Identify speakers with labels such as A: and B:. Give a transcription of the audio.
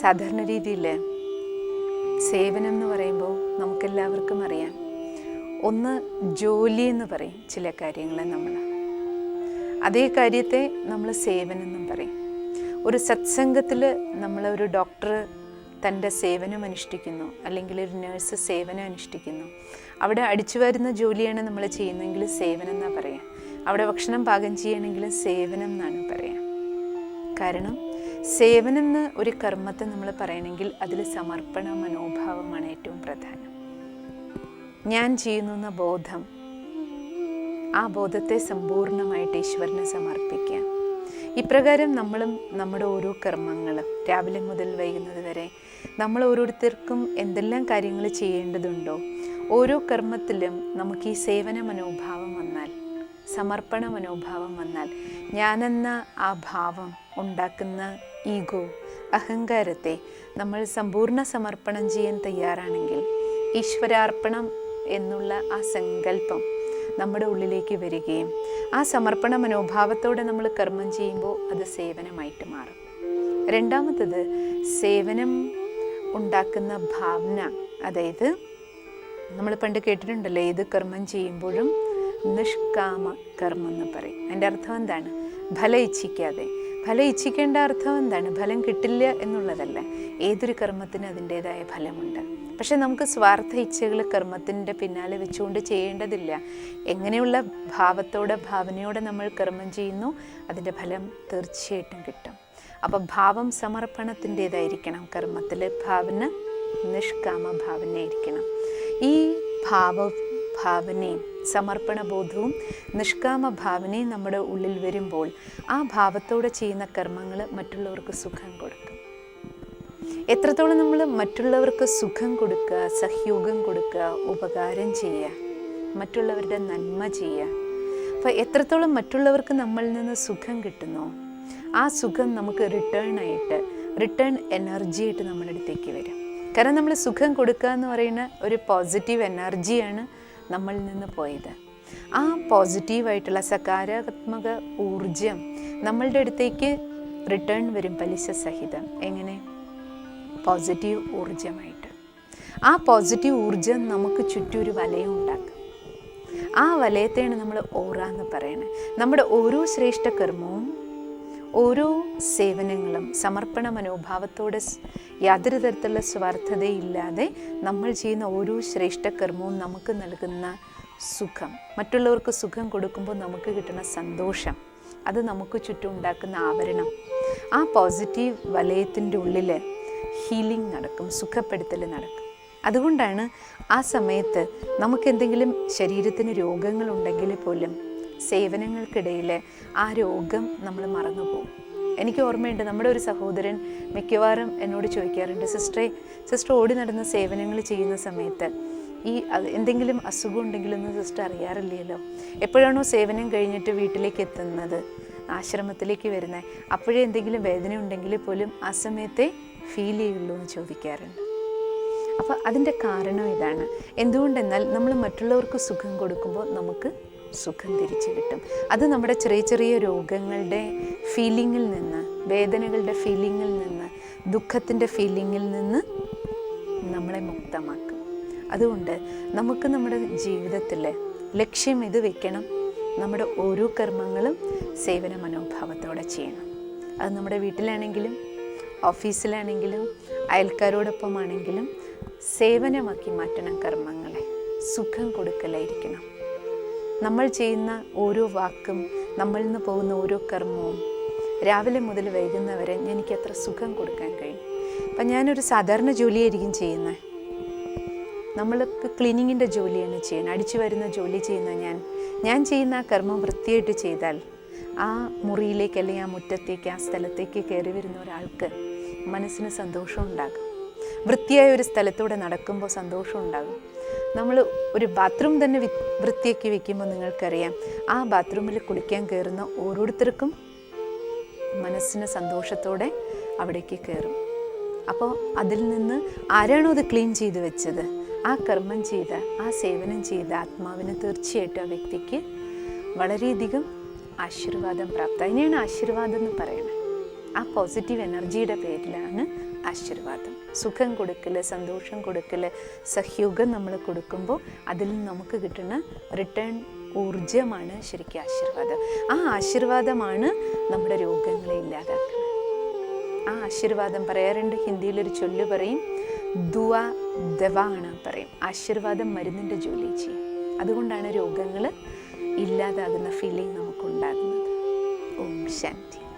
A: സാധാരണ രീതിയിൽ സേവനം എന്ന് പറയുമ്പോൾ നമുക്കെല്ലാവർക്കും അറിയാം. ഒന്ന് ജോലി എന്ന് പറയും ചില കാര്യങ്ങളെ നമ്മൾ. അതേ കാര്യത്തെ നമ്മൾ സേവനം എന്നും പറയും. ഒരു സത്സംഗത്തിൽ നമ്മൾ ഒരു ഡോക്ടർ തന്റെ സേവനം അനുഷ്ഠിക്കുന്നു അല്ലെങ്കിൽ ഒരു നേഴ്സ് സേവനം അനുഷ്ഠിക്കുന്നു. അവിടെ അടിച്ചു വരുന്ന ജോലിയാണ് നമ്മൾ ചെയ്യുന്നതെങ്കിൽ സേവനം എന്നാണ് പറയുക. അവിടെ ഭക്ഷണം പാകം ചെയ്യണമെങ്കിൽ സേവനം എന്നാണ് പറയുക. കാരണം സേവനം എന്ന് ഒരു കർമ്മത്തെ നമ്മൾ പറയണമെങ്കിൽ അതിൽ സമർപ്പണ മനോഭാവമാണ് ഏറ്റവും പ്രധാനം. ഞാൻ ചെയ്യുന്ന ബോധം ആ ബോധത്തെ സമ്പൂർണമായിട്ട് ഈശ്വരനെ സമർപ്പിക്കുക. ഇപ്രകാരം നമ്മളും നമ്മുടെ ഓരോ കർമ്മങ്ങളും രാവിലെ മുതൽ വൈകുന്നത് വരെ നമ്മൾ ഓരോരുത്തർക്കും എന്തെല്ലാം കാര്യങ്ങൾ ചെയ്യേണ്ടതുണ്ടോ ഓരോ കർമ്മത്തിലും നമുക്ക് ഈ സേവന മനോഭാവം വന്നാൽ സമർപ്പണ മനോഭാവം വന്നാൽ ഞാനെന്ന ആ ഭാവം ഉണ്ടാക്കുന്ന ഈഗോ അഹങ്കാരത്തെ നമ്മൾ സമ്പൂർണ സമർപ്പണം ചെയ്യാൻ തയ്യാറാണെങ്കിൽ ഈശ്വരാർപ്പണം എന്നുള്ള ആ സങ്കല്പം നമ്മുടെ ഉള്ളിലേക്ക് വരികയും ആ സമർപ്പണ മനോഭാവത്തോടെ നമ്മൾ കർമ്മം ചെയ്യുമ്പോൾ അത് സേവനമായിട്ട് മാറും. രണ്ടാമത്തത് സേവനം ഉണ്ടാക്കുന്ന ഭാവന. അതായത് നമ്മൾ പണ്ട് കേട്ടിട്ടുണ്ടല്ലോ ഏത് കർമ്മം ചെയ്യുമ്പോഴും നിഷ്കാമ കർമ്മം എന്ന് പറയും. അതിന്റെ അർത്ഥം എന്താണ്? ഫലം ഇച്ഛിക്കാതെ. ഫലം ഇച്ഛിക്കേണ്ട അർത്ഥം എന്താണ്? ഫലം കിട്ടില്ല എന്നുള്ളതല്ല. ഏതൊരു കർമ്മത്തിന് അതിന്റേതായ ഫലമുണ്ട്. പക്ഷെ നമുക്ക് സ്വാർത്ഥ ഇച്ഛകൾ കർമ്മത്തിന്റെ പിന്നാലെ വെച്ചുകൊണ്ട് ചെയ്യേണ്ടതില്ല. എങ്ങനെയുള്ള ഭാവത്തോടെ ഭാവനയോടെ നമ്മൾ കർമ്മം ചെയ്യുന്നു അതിന്റെ ഫലം തീർച്ചയായിട്ടും കിട്ടും. അപ്പോൾ ഭാവം സമർപ്പണത്തിന്റേതായിരിക്കണം. കർമ്മത്തിലെ ഭാവന നിഷ്കാമ ഭാവനയായിരിക്കണം. ഈ ഭാവ ഭാവനയും സമർപ്പണ ബോധവും നിഷ്കാമ ഭാവനയും നമ്മുടെ ഉള്ളിൽ വരുമ്പോൾ ആ ഭാവത്തോടെ ചെയ്യുന്ന കർമ്മങ്ങൾ മറ്റുള്ളവർക്ക് സുഖം കൊടുക്കും. എത്രത്തോളം നമ്മൾ മറ്റുള്ളവർക്ക് സുഖം കൊടുക്കുക സഹയോഗം കൊടുക്കുക ഉപകാരം ചെയ്യുക മറ്റുള്ളവരുടെ നന്മ ചെയ്യുക അപ്പോൾ എത്രത്തോളം മറ്റുള്ളവർക്ക് നമ്മളിൽ നിന്ന് സുഖം കിട്ടുന്നു ആ സുഖം നമുക്ക് റിട്ടേൺ ആയിട്ട് റിട്ടേൺ എനർജി ആയിട്ട് നമ്മുടെ അടുത്തേക്ക് വരും. കാരണം നമ്മൾ സുഖം കൊടുക്കുക എന്ന് പറയുന്ന ഒരു പോസിറ്റീവ് എനർജിയാണ് നമ്മളിൽ നിന്ന് പോയത്. ആ പോസിറ്റീവായിട്ടുള്ള സകാരാത്മക ഊർജം നമ്മളുടെ അടുത്തേക്ക് റിട്ടേൺ വരും പലിശ സഹിതം. എങ്ങനെ? പോസിറ്റീവ് ഊർജമായിട്ട് ആ പോസിറ്റീവ് ഊർജം നമുക്ക് ചുറ്റും ഒരു വലയം ഉണ്ടാക്കും. ആ വലയത്തെയാണ് നമ്മൾ ഓറ എന്ന് പറയുന്നത്. നമ്മുടെ ഓരോ ശ്രേഷ്ഠ കർമ്മവും ഓരോ സേവനങ്ങളും സമർപ്പണ മനോഭാവത്തോടെ യാതൊരു തരത്തിലുള്ള സ്വാർത്ഥതയില്ലാതെ നമ്മൾ ചെയ്യുന്ന ഓരോ ശ്രേഷ്ഠ കർമ്മവും നമുക്ക് നൽകുന്ന സുഖം. മറ്റുള്ളവർക്ക് സുഖം കൊടുക്കുമ്പോൾ നമുക്ക് കിട്ടുന്ന സന്തോഷം. അത് നമുക്ക് ചുറ്റും ഉണ്ടാക്കുന്ന ആവരണം. ആ പോസിറ്റീവ് വലയത്തിന്റെ ഉള്ളിൽ ഹീലിംഗ് നടക്കും സുഖപ്പെടുത്തൽ നടക്കും. അതുകൊണ്ടാണ് ആ സമയത്ത് നമുക്കെന്തെങ്കിലും ശരീരത്തിന് രോഗങ്ങളുണ്ടെങ്കിൽ പോലും സേവനങ്ങൾക്കിടയിൽ ആ രോഗം നമ്മൾ മറന്നുപോകും. എനിക്ക് ഓർമ്മയുണ്ട് നമ്മുടെ ഒരു സഹോദരൻ മിക്കവാറും എന്നോട് ചോദിക്കാറുണ്ട് സിസ്റ്ററെ സിസ്റ്റർ ഓടി നടന്ന സേവനങ്ങൾ ചെയ്യുന്ന സമയത്ത് ഈ എന്തെങ്കിലും അസുഖം ഉണ്ടെങ്കിലൊന്നും സിസ്റ്റർ അറിയാറില്ലല്ലോ. എപ്പോഴാണോ സേവനം കഴിഞ്ഞിട്ട് വീട്ടിലേക്ക് എത്തുന്നത് ആശ്രമത്തിലേക്ക് വരുന്നത് അപ്പോഴേ എന്തെങ്കിലും വേദന ഉണ്ടെങ്കിൽ പോലും ആ സമയത്തെ ഫീൽ ചെയ്യുള്ളൂ എന്ന് ചോദിക്കാറുണ്ട്. അപ്പോൾ അതിന്റെ കാരണം ഇതാണ്. എന്തുകൊണ്ടെന്നാൽ നമ്മൾ മറ്റുള്ളവർക്ക് സുഖം കൊടുക്കുമ്പോൾ നമുക്ക് സുഖം തിരിച്ചു കിട്ടും. അത് നമ്മുടെ ചെറിയ ചെറിയ രോഗങ്ങളുടെ ഫീലിങ്ങിൽ നിന്ന് വേദനകളുടെ ഫീലിങ്ങിൽ നിന്ന് ദുഃഖത്തിന്റെ ഫീലിങ്ങിൽ നിന്ന് നമ്മളെ മുക്തമാക്കും. അതുകൊണ്ട് നമുക്ക് നമ്മുടെ ജീവിതത്തിൽ ലക്ഷ്യം ഇത് വെക്കണം. നമ്മുടെ ഓരോ കർമ്മങ്ങളും സേവന മനോഭാവത്തോടെ ചെയ്യണം. അത് നമ്മുടെ വീട്ടിലാണെങ്കിലും ഓഫീസിലാണെങ്കിലും അയൽക്കാരോടൊപ്പമാണെങ്കിലും സേവനമാക്കി മാറ്റണം കർമ്മങ്ങളെ. സുഖം കൊടുക്കലായിരിക്കണം. നമ്മൾ ചെയ്യുന്ന ഓരോ വാക്കും നമ്മളിൽ നിന്ന് പോകുന്ന ഓരോ കർമ്മവും രാവിലെ മുതൽ വൈകുന്നവരെ എനിക്ക് എത്ര സുഖം കൊടുക്കാൻ കഴിയും. അപ്പം ഞാനൊരു സാധാരണ ജോലിയായിരിക്കും ചെയ്യുന്നത്. നമ്മൾക്ക് ക്ലീനിങ്ങിന്റെ ജോലിയാണ് ചെയ്യുന്നത് അടിച്ചു വരുന്ന ജോലി ചെയ്യുന്ന ഞാൻ. ഞാൻ ചെയ്യുന്ന ആ കർമ്മം വൃത്തിയായിട്ട് ചെയ്താൽ ആ മുറിയിലേക്ക് അല്ലെങ്കിൽ ആ മുറ്റത്തേക്ക് ആ സ്ഥലത്തേക്ക് കയറി വരുന്ന ഒരാൾക്ക് മനസ്സിന് സന്തോഷം ഉണ്ടാകും. വൃത്തിയായ ഒരു സ്ഥലത്തൂടെ നടക്കുമ്പോൾ സന്തോഷം ഉണ്ടാകും. നമ്മൾ ഒരു ബാത്റൂം തന്നെ വൃത്തിയാക്കി വെക്കുമ്പോൾ നിങ്ങൾക്കറിയാം ആ ബാത്റൂമിൽ കുളിക്കാൻ കയറുന്ന ഓരോരുത്തർക്കും മനസ്സിന് സന്തോഷത്തോടെ അവിടേക്ക് കയറും. അപ്പോൾ അതിൽ നിന്ന് ആരാണോ അത് ക്ലീൻ ചെയ്ത് വെച്ചത്? ആ കർമ്മം ചെയ്ത ആ സേവനം ചെയ്ത ആത്മാവിന് തീർച്ചയായിട്ടും ആ വ്യക്തിക്ക് വളരെയധികം ആശീർവാദം പ്രാപ്ത. അതിനെയാണ് ആശീർവാദം എന്ന് പറയുന്നത്. ആ പോസിറ്റീവ് എനർജിയുടെ പേരിലാണ് ആശീർവാദം. സുഖം കൊടുക്കൽ സന്തോഷം കൊടുക്കൽ സഹ്യുഗം നമ്മൾ കൊടുക്കുമ്പോൾ അതിൽ നമുക്ക് കിട്ടുന്ന റിട്ടേൺ ഊർജമാണ് ശരിക്കും ആശീർവാദം. ആ ആശീർവാദമാണ് നമ്മുടെ രോഗങ്ങളെ ഇല്ലാതാക്കുന്നത് ആ ആശീർവാദം പറയാറുണ്ട് ഹിന്ദിയിലൊരു ചൊല്ല് പറയും ദുവ ദവാണ് പറയും. ആശീർവാദം മരുന്നിന്റെ ജോലി ചെയ്യും. അതുകൊണ്ടാണ് രോഗങ്ങൾ ഇല്ലാതാകുന്ന ഫീലിംഗ് നമുക്കുണ്ടാകുന്നത്. ഓം ശാന്തി.